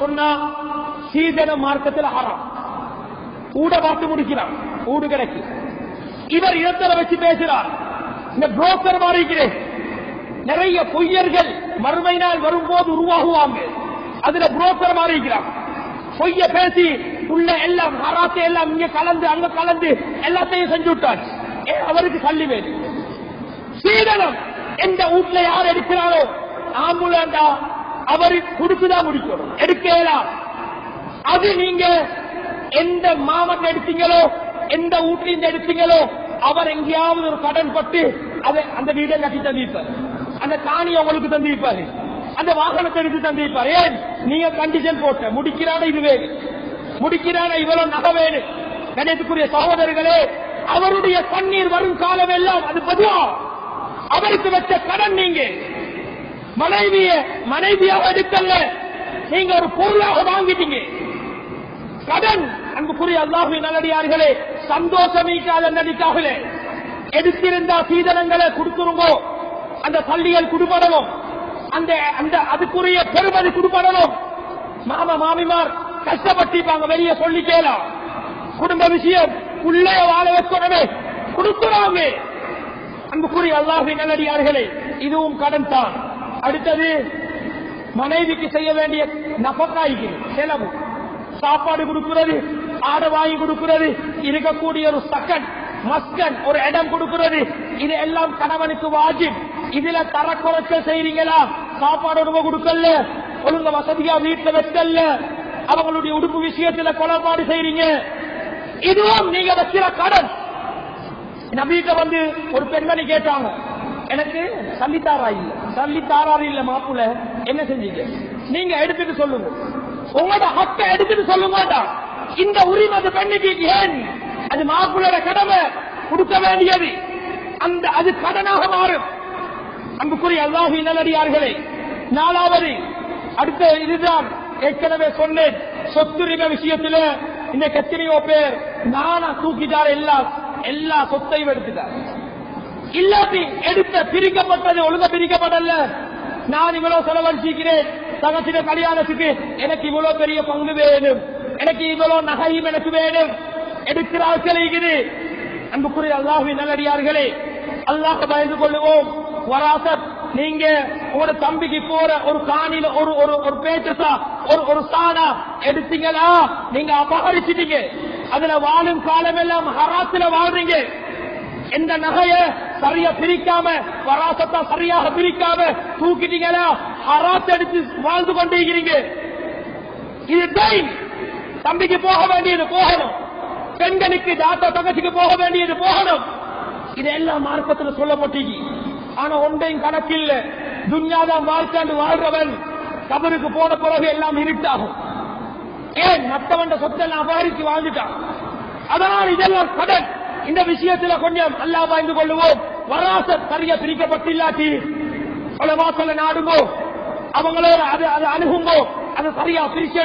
சொன்னா சீதன மார்க்கத்தில் ஹராம். ஊட பார்த்து முடிக்கிறான் ஊடு கிடைக்கு. இவர் இடத்துல வச்சு பேசுகிறார். இந்த புரோக்கர் மாறிக்கிறேன் நிறைய பொய்யர்கள் மறுமை நாள் வரும்போது உருவாகுவாங்க. அதுல புரோக்கர் மாறிக்கிறார் பொய்ய பேசி உள்ள எல்லாம் ஹராத்தை எல்லாம் இங்க கலந்து அங்க கலந்து எல்லாத்தையும் செஞ்சு விட்டார் அவருக்கு கல்வி வேணும் சீதனம் எந்த வீட்டுல யார் எடுக்கிறாரோ ஆம்புலண்டா அவரு கொடுத்துதான் முடிக்கணும். எடுக்கலாம் அது நீங்க எந்த மாவட்டம் எடுத்தீங்களோ எந்த வீட்டிலிருந்து எடுத்தீங்களோ அவர் எங்கேயாவது ஒரு கடன் பட்டு அதை அந்த வீடை கட்டி தந்திருப்பார். அந்த காணி உங்களுக்கு தந்திருப்பாரு. அந்த வாகனத்தை எடுத்து தந்திருப்பார். ஏன் நீங்க கண்டிஷன் போட்ட முடிக்கிறான இது வேறு? முடிக்கிறான இவ்வளவு நகை வேணும் கணேசுக்குரிய சகோதரர்களே அவருடைய கண்ணீர் வரும் காலம் எல்லாம் அது பொதுவா. அவருக்கு வச்ச கடன் நீங்க. மனைவிய மனைவியாக எடுக்கல நீங்க ஒரு பொருளாக வாங்கிட்டீங்க. கடன் அன்புக்குரிய அல்லாஹு நல்லடியார்களே சந்தோஷமிக்காத நடிக்காகலே எடுத்திருந்தா சீதனங்களை கொடுத்துருங்கோ. அந்த பள்ளிகள் குடுபடணும். அந்த அந்த அதுக்குரிய பெருமதி குடுபடணும். மாமா மாமிமார் கஷ்டப்பட்டிருப்பாங்க வெளியே சொல்லி கேலாம் குடும்ப விஷயம் உள்ளே வாழ வைக்கணுமே. கொடுக்குறாங்க அன்புக்குரிய அல்லாஹு நல்லடியார்களே இதுவும் கடன் தான். அடுத்தது மனைவிக்கு செய்ய வேண்டிய நபக்காய்க்கு செலவு. சாப்பாடு கொடுக்கிறது ஆடை வாங்கி கொடுக்கிறது இருக்கக்கூடிய ஒரு சக்கன் மஸ்கன் ஒரு இடம் கொடுக்கிறது இது எல்லாம் கணவனுக்கு வாஜிப். இதுல தரக்குறைச்ச செய்றீங்களா? சாப்பாடு உணவு கொடுக்கல ஒழுங்க வசதியா வீட்டுல வைக்கல அவங்களுடைய உடுப்பு விஷயத்துல குறைபாடு செய்றீங்க? இதுவும் நீங்க வச்சிர கடன். நபீட்ட வந்து ஒரு பெண்மணி கேட்டாங்க எனக்கு சல்லித்தாரா இல்ல சல்லித்தாரா இல்ல மாப்புல என்ன செஞ்சீங்க? நீங்க எடுத்துட்டு சொல்லுங்க. உங்களோட ஹக்க எடுத்துட்டு சொல்லுங்க இந்த உரிமை அந்த பெண்ணுக்கு ஏன்? அது மாப்புளோட கடமை. கொடுக்க வேண்டியது. அந்த அது கடனாக மாறும். அன்புக்குரிய அல்லாஹி நல்லடியார்களே நாலாவது அடுத்த இதுதான் ஏற்கனவே சொன்னேன். சொத்துரிமை விஷயத்துல இந்த எத்தனையோ பேர் நானா தூக்கிட்டார் எல்லா எல்லா சொத்தையும் எடுத்துட்டார். இல்லாட்டி எடுத்த பிரிக்கப்பட்டது ஒழுங்க பிரிக்கப்படல. நான் இவ்வளவு செலவழிச்சிக்கிறேன் தகச்சிட கல்யாணத்துக்கு எனக்கு இவ்வளவு பெரிய பங்கு வேணும். எனக்கு இவ்வளவு நகையும் எனக்கு வேணும். எடுக்கிற ஆட்கள் இருக்குது. அன்புக்குரிய அல்லாஹி நல்லடியார்களே அல்லாஹ் பயந்து கொள்ளுவோம். வராசத் நீங்க ஒரு தம்பிக்கு போற ஒரு காணில ஒரு ஒரு ஒரு பேச்சா ஒரு ஒரு சாணா எடுத்தீங்களா? நீங்க அபகரிச்சிட்டீங்க. அதுல வாழும் காலம் எல்லாம் ஹராத்துல வாழ்றீங்க. எந்த நகைய சரியா பிரிக்காம வராசத்தா சரியாக பிரிக்காம தூக்கிட்டீங்களா? ஹராத் எடுத்து வாழ்ந்து கொண்டிருக்கிறீங்க. இது டைம் தம்பிக்கு போக வேண்டியது போகணும். பெண்களுக்கு தாத்தா தங்கச்சிக்கு போக வேண்டியது போகணும். இதெல்லாம் மார்க்கத்துல சொல்லப்பட்டீங்க ஆனா ஒன்றையும் கணக்கில்ல. துன்யாதான் வாழ்க்காண்டு வாழ்றவன். கபருக்கு போன பிறகு எல்லாம் இருட்டாகும். ஏன்? மற்றவன் சொத்தெல்லாம் அபகரித்து வாழ்ந்துட்டான். அதனால் இதெல்லாம் கடன். இந்த விஷயத்துல கொஞ்சம் அல்லா வாய்ந்து கொள்ளுவோம். வராச சரியா பிரிக்கப்பட்டில்லாட்டி. பல வாசல நாடுங்கோ அவங்களோட அது அது அணுகுங்கோ அது சரியா பிரிச்சு